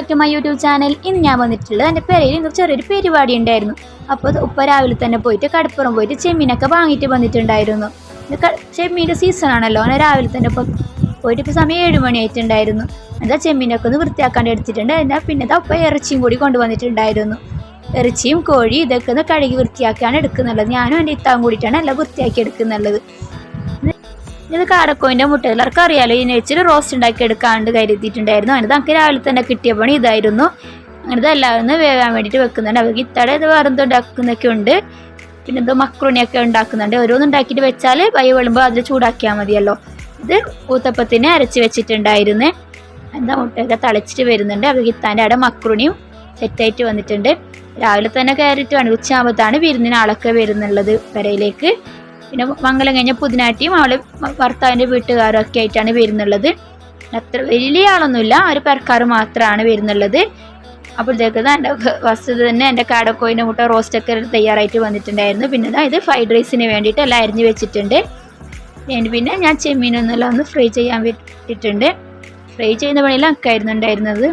Back to my YouTube channel ഇന്ന് ഞാൻ വന്നിട്ടുള്ളത്. എന്റെ പെരയിൽ ഇന്ന് ചെറിയൊരു പരിപാടി ഉണ്ടായിരുന്നു. അപ്പോൾ ഉപ്പ രാവിലെ തന്നെ പോയിട്ട് കടപ്പുറം പോയിട്ട് ചെമ്മീനൊക്കെ വാങ്ങിയിട്ട് വന്നിട്ടുണ്ടായിരുന്നു. ചെമ്മീന്റെ സീസൺ ആണല്ലോ. അങ്ങനെ രാവിലെ തന്നെ പോയിട്ട് ഇപ്പോൾ സമയം ഏഴ് മണിയായിട്ടുണ്ടായിരുന്നു എന്താ ചെമ്മീനൊക്കെ ഒന്ന് വൃത്തിയാക്കാണ്ട് എടുത്തിട്ടുണ്ട്. എന്നാൽ പിന്നെ അത് ഉപ്പ ഇറച്ചിയും കൂടി കൊണ്ടുവന്നിട്ടുണ്ടായിരുന്നു. ഇറച്ചിയും കോഴി ഇതൊക്കെ ഒന്ന് കഴുകി വൃത്തിയാക്കിയാണ് എടുക്കുന്നുള്ളത് ഞാനും എന്റെ ഇത്താവും കൂടിയിട്ടാണ് എല്ലാം വൃത്തിയാക്കി എടുക്കുന്നുള്ളത് ഇത് കാടക്കോയിന്റെ മുട്ട എല്ലാവർക്കും അറിയാലോ? ഈ നെച്ചിൽ റോസ്റ്റ് ഉണ്ടാക്കി എടുക്കാണ്ട് കരുതിയിട്ടുണ്ടായിരുന്നു. അങ്ങനെ നമുക്ക് രാവിലെ തന്നെ കിട്ടിയ പണി ഇതായിരുന്നു. അങ്ങനെ എല്ലാവരും വേവാൻ വേണ്ടിയിട്ട് വെക്കുന്നുണ്ട്. അവർക്ക് ഇത്തടെ ഇത് വേറെ എന്തോ ഉണ്ടാക്കുന്നൊക്കെ ഉണ്ട്. പിന്നെ എന്തോ മക്രോണിയൊക്കെ ഉണ്ടാക്കുന്നുണ്ട്. ഓരോന്ന് ഉണ്ടാക്കിയിട്ട് വെച്ചാൽ വൈ വെളുമ്പോൾ അതിൽ ചൂടാക്കിയാൽ മതിയല്ലോ. ഇത് ഊത്തപ്പത്തിന് അരച്ച് വെച്ചിട്ടുണ്ടായിരുന്നു. എന്താ മുട്ടയൊക്കെ തളിച്ചിട്ട് വരുന്നുണ്ട്. അവർക്ക് ഇത്താന്റെ അവിടെ മക്രോണിയും സെറ്റായിട്ട് വന്നിട്ടുണ്ട്. രാവിലെ തന്നെ കയറിയിട്ട് വേണം. ഉച്ചയാകുമ്പോഴത്താണ് വിരുന്നിന് ആളൊക്കെ വരുന്നുള്ളത് പെരയിലേക്ക്. പിന്നെ മംഗലം കഴിഞ്ഞ പുതിനാട്ടിയും അവൾ ഭർത്താവിന്റെ വീട്ടുകാരും ഒക്കെ ആയിട്ടാണ് വരുന്നുള്ളത്. അത്ര വലിയ ആളൊന്നുമില്ല ഒരു പെരക്കാർ മാത്രമാണ് വരുന്നുള്ളത്. അപ്പോഴത്തേക്ക് എന്റെ വസ്തുത തന്നെ എന്റെ കാടക്കോയിന്റെ മുട്ട റോസ്റ്റൊക്കെ തയ്യാറായിട്ട് വന്നിട്ടുണ്ടായിരുന്നു. പിന്നെ ഇത് ഫ്രൈഡ് റൈസിന് വേണ്ടിയിട്ട് എല്ലാം അരിഞ്ഞ് വെച്ചിട്ടുണ്ട്. പിന്നെ ഞാൻ ചെമ്മീനൊന്നെല്ലാം ഒന്ന് ഫ്രൈ ചെയ്യാൻ വേണ്ടിയിട്ടുണ്ട് ഫ്രൈ ചെയ്യുന്ന പണിയെല്ലാം ഒക്കെ ആയിരുന്നു ഉണ്ടായിരുന്നത്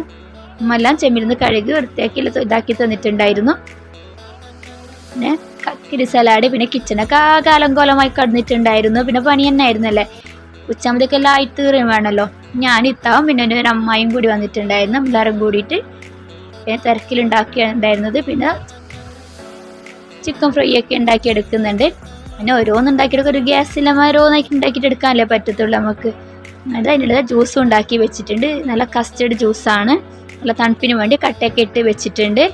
ഉമ്മെല്ലാം ചെമ്മീനൊന്ന് കഴുകി വൃത്തിയാക്കി ഇതാക്കി തന്നിട്ടുണ്ടായിരുന്നു. പിന്നെ കക്കിരി സലാഡ് പിന്നെ കിച്ചണൊക്കെ ആ കാലം കോലമായി കടന്നിട്ടുണ്ടായിരുന്നു. പിന്നെ പണി തന്നെ ആയിരുന്നല്ലേ ഉച്ചാമതൊക്കെ എല്ലാം ആയി തീറുകയും വേണമല്ലോ. ഞാൻ ഇത്താവും പിന്നെ എന്റെ ഒരു അമ്മായും കൂടി വന്നിട്ടുണ്ടായിരുന്നു. എല്ലാവരും കൂടിയിട്ട് പിന്നെ തിരക്കിലുണ്ടാക്കിയുണ്ടായിരുന്നത് പിന്നെ ചിക്കൻ ഫ്രൈ ഒക്കെ ഉണ്ടാക്കി എടുക്കുന്നുണ്ട് പിന്നെ ഓരോന്ന് ഉണ്ടാക്കിയെടുക്കുക ഒരു ഗ്യാസിലമ്മ ഓരോന്നൊക്കെ ഉണ്ടാക്കിയിട്ട് എടുക്കാനല്ലേ പറ്റത്തുള്ളൂ നമുക്ക്. എന്നിട്ട് അതിനുള്ള ജ്യൂസും ഉണ്ടാക്കി വെച്ചിട്ടുണ്ട്. നല്ല കസ്റ്റേഡ് ജ്യൂസാണ് നല്ല തണുപ്പിന് വേണ്ടി കട്ടയൊക്കെ ഇട്ട് വെച്ചിട്ടുണ്ട്.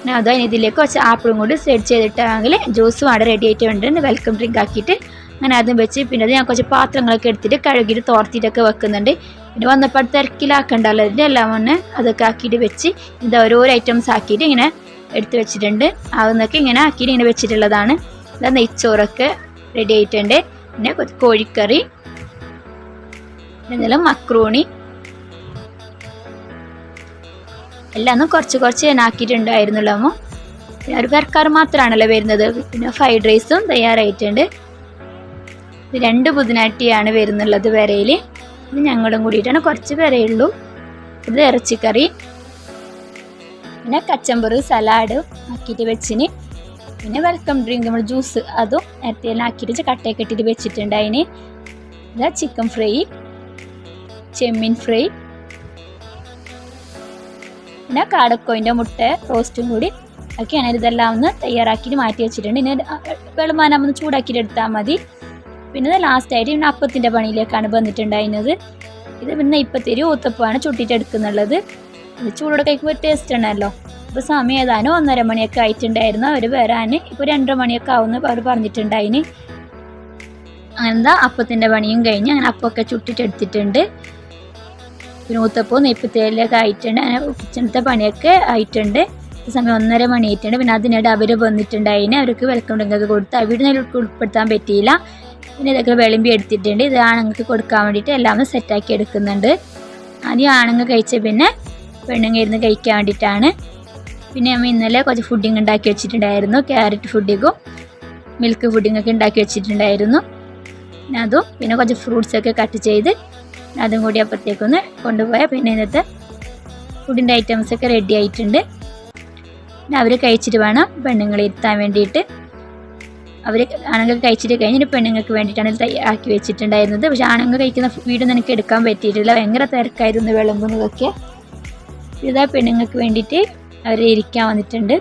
പിന്നെ അത് ഇതിലേക്ക് കുറച്ച് ആപ്പിളും കൂടി സെറ്റ് ചെയ്തിട്ടാണെങ്കിൽ ജ്യൂസും അവിടെ റെഡി ആയിട്ട് വെൽക്കം ഡ്രിങ്ക് ആക്കിയിട്ട് അങ്ങനെ അതും വെച്ച് പിന്നെ അത് ഞാൻ കുറച്ച് പാത്രങ്ങളൊക്കെ എടുത്തിട്ട് കഴുകിയിട്ട് തോർത്തിട്ടൊക്കെ വെക്കുന്നുണ്ട്. പിന്നെ വന്നപ്പോൾ തിരക്കിലാക്കണ്ടല്ലോ. അതിന്റെ എല്ലാം ഒന്ന് അതൊക്കെ ആക്കിയിട്ട് വെച്ച് ഇത് ഓരോരോ ഐറ്റംസ് ആക്കിയിട്ട് ഇങ്ങനെ എടുത്ത് വെച്ചിട്ടുണ്ട്. അതൊന്നൊക്കെ ഇങ്ങനെ ആക്കിയിട്ട് ഇങ്ങനെ വെച്ചിട്ടുള്ളതാണ്. ഇതാ നെയ്ച്ചോറൊക്കെ റെഡി ആയിട്ടുണ്ട്. പിന്നെ കോഴിക്കറി എന്തെല്ലാം മക്രൂണി എല്ലാം കുറച്ച് കുറച്ച് ഞാൻ ആക്കിയിട്ടുണ്ടായിരുന്നുള്ളൂ അമ്മ. പിന്നെ ഒരു വർക്കാർ മാത്രമാണല്ലോ വരുന്നത്. പിന്നെ ഫ്രൈഡ് റൈസും തയ്യാറായിട്ടുണ്ട്. രണ്ട് പുതിനാട്ടിയാണ് വരുന്നുള്ളത് വരയിൽ ഇത് ഞങ്ങളും കൂടിയിട്ടാണ് കുറച്ച് വരയുള്ളൂ ഇത് ഇറച്ചിക്കറി. പിന്നെ കച്ചമ്പറ് സലാഡ് ആക്കിയിട്ട് വെച്ചിന്. പിന്നെ വെൽക്കം ഡ്രിങ്ക് നമ്മൾ ജ്യൂസ് അതും നേരത്തെ ആക്കിയിട്ട് കട്ടയൊക്കെ ഇട്ടിട്ട് വെച്ചിട്ടുണ്ട് അതിന്. ഇതാ ചിക്കൻ ഫ്രൈ ചെമ്മീൻ ഫ്രൈ പിന്നെ കാടക്കോയിന്റെ മുട്ട റോസ്റ്റും കൂടി ഒക്കെയാണ് ഇതെല്ലാം ഒന്ന് തയ്യാറാക്കിയിട്ട് മാറ്റി വെച്ചിട്ടുണ്ട്. ഇനി ഒന്ന് ചൂടാക്കിയിട്ട് എടുത്താൽ മതി. പിന്നെ ലാസ്റ്റായിട്ട് പിന്നെ അപ്പത്തിന്റെ പണിയിലേക്കാണ് വന്നിട്ടുണ്ടായിരുന്നത്. ഇത് പിന്നെ ഇപ്പത്തേരി ഊത്തപ്പമാണ് ചുട്ടിട്ട് എടുക്കുന്നുള്ളത്. ഇത് ചൂടോടെ കഴിക്കുമ്പോൾ ടേസ്റ്റ് ഉണ്ടല്ലോ ഇപ്പോൾ സമയം ഏതാനും ഒന്നര മണിയൊക്കെ ആയിട്ടുണ്ടായിരുന്നു. അവർ വരാൻ ഇപ്പോൾ രണ്ടര മണിയൊക്കെ ആവുമെന്ന് അവർ പറഞ്ഞിട്ടുണ്ടായിന്. അങ്ങനെന്താ അപ്പത്തിന്റെ പണിയും കഴിഞ്ഞ് അങ്ങനെ അപ്പമൊക്കെ ചുട്ടിട്ട് എടുത്തിട്ടുണ്ട്. പിന്നെ ഊത്തപ്പവും ആയിട്ടുണ്ട്. അങ്ങനെ കിച്ചണത്തെ പണിയൊക്കെ ആയിട്ടുണ്ട്. സമയം ഒന്നര മണി ആയിട്ടുണ്ട് പിന്നെ അതിനിടെ അവർ വന്നിട്ടുണ്ടായിന്. അവർക്ക് വെൽക്കം ഡ്രിങ്കൊക്കെ കൊടുത്ത് അവിടെ ഉൾപ്പെടുത്താൻ പറ്റിയില്ല. പിന്നെ ഇതൊക്കെ വിളമ്പി എടുത്തിട്ടുണ്ട്. ഇത് ആണുങ്ങൾക്ക് കൊടുക്കാൻ വേണ്ടിയിട്ട് എല്ലാം സെറ്റാക്കി എടുക്കുന്നുണ്ട്. ആദ്യം ആണുങ്ങൾ കഴിച്ച പിന്നെ പെണ്ണുങ്ങൾ ഇരുന്ന് കഴിക്കാൻ വേണ്ടിയിട്ടാണ്. പിന്നെ നമ്മൾ ഇന്നലെ കുറച്ച് ഫുഡിങ് ഉണ്ടാക്കി വെച്ചിട്ടുണ്ടായിരുന്നു. ക്യാരറ്റ് ഫുഡിങ്ങും മിൽക്ക് ഫുഡിങ്ങൊക്കെ ഉണ്ടാക്കി വെച്ചിട്ടുണ്ടായിരുന്നു. പിന്നെ അതും പിന്നെ കുറച്ച് ഫ്രൂട്ട്സൊക്കെ കട്ട് ചെയ്ത് അതും കൂടി അപ്പോഴത്തേക്കൊന്ന് കൊണ്ടുപോയാൽ പിന്നെ ഇന്നത്തെ ഫുഡിന്റെ ഐറ്റംസ് ഒക്കെ റെഡി ആയിട്ടുണ്ട്. അവർ കഴിച്ചിട്ട് വേണം പെണ്ണുങ്ങളെ ഇരുത്താൻ വേണ്ടിയിട്ട്. അവർ ആണുങ്ങൾ കഴിച്ചിട്ട് കഴിഞ്ഞിട്ട് പെണ്ണുങ്ങൾക്ക് വേണ്ടിയിട്ടാണ് ഇത് ആക്കി വെച്ചിട്ടുണ്ടായിരുന്നത്. പക്ഷെ ആണുങ്ങൾ കഴിക്കുന്ന വീടൊന്നും എനിക്ക് എടുക്കാൻ പറ്റിയിട്ടില്ല. ഭയങ്കര തിരക്കായിരുന്നു വിളമ്പുന്നതൊക്കെ. ഇതാ പെണ്ണുങ്ങൾക്ക് വേണ്ടിയിട്ട് അവർ ഇരിക്കാൻ വന്നിട്ടുണ്ട്.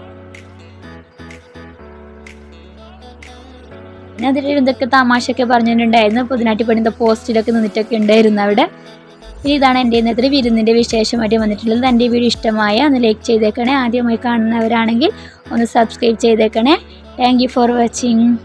അതിൽ എന്തൊക്കെ തമാശയൊക്കെ പറഞ്ഞിട്ടുണ്ടായിരുന്നു. പുതിനാട്ടി പെണ്ണിന്റെ പോസ്റ്റിലൊക്കെ നിന്നിട്ടൊക്കെ ഉണ്ടായിരുന്നു അവിടെ. ഇനി ഇതാണ് എന്റെ ഇന്നത്തെ വിരുന്നിന്റെ വിശേഷമായിട്ട് വന്നിട്ടുള്ളത്. എന്റെ വീഡിയോ ഇഷ്ടമായ ഒന്ന് ലൈക്ക് ചെയ്തേക്കണേ. ആദ്യമായി കാണുന്നവരാണെങ്കിൽ ഒന്ന് സബ്സ്ക്രൈബ് ചെയ്തേക്കണേ. Thank for watching